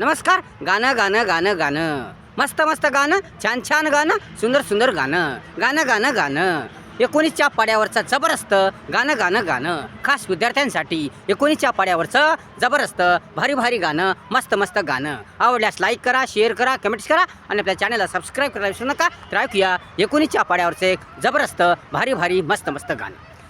नमस्कार गाणं गाणं गाणं गाणं. मस्त मस्त गाणं छान छान गाणं सुंदर सुंदर गाणं. गाणं गाणं गाणं. एकोणीसच्या पाड्यावरचं जबरदस्त गाणं गाणं गाणं. खास विद्यार्थ्यांसाठी एकोणीसच्या पाड्यावरचं जबरदस्त भारी भारी गाणं मस्त मस्त गाणं. आवडल्यास लाईक करा शेअर करा कमेंट्स करा आणि आपल्या चॅनलला सबस्क्राईब करायला विसरू नका. तर ऐकूया एकोणीसच्या पाड्यावरचं एक जबरदस्त भारी भारी मस्त मस्त गाणं.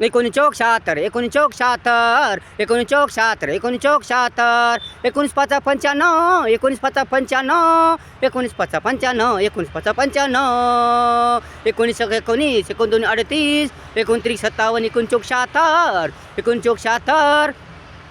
एकोणीस चौक शहात्तर एकोणीस चौक शहात्तर एकोणीस चौक शहात्तर एकोणीस चौक शहात्तर एकोणीस पाचा पंच्याण्णव एकोणीस पाचा पंच्याण्णव एकोणीस पाचा पंच्याण्णव एकोणीस पाचा पंच्याण्णव एकोणीस एकोणीस एकोणदोन अडतीस एकोणतीस सत्तावन्न एकोणचौक चौक शहात्तर एकोणीस चौक शहात्तर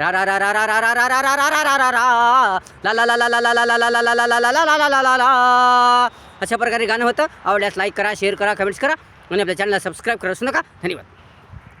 रा रा रा रा रा रा रा रा रा रा रा रा रा रा ला ला ला ला ला ला ला ला ला ला ला ला ला ला ला ला ला ला ला अशा प्रकारे गाणं होतं आवडल्यास लाईक करा शेअर करा कमेंट्स करा आणि आपल्या चॅनलला सबस्क्राईब करा नका धन्यवाद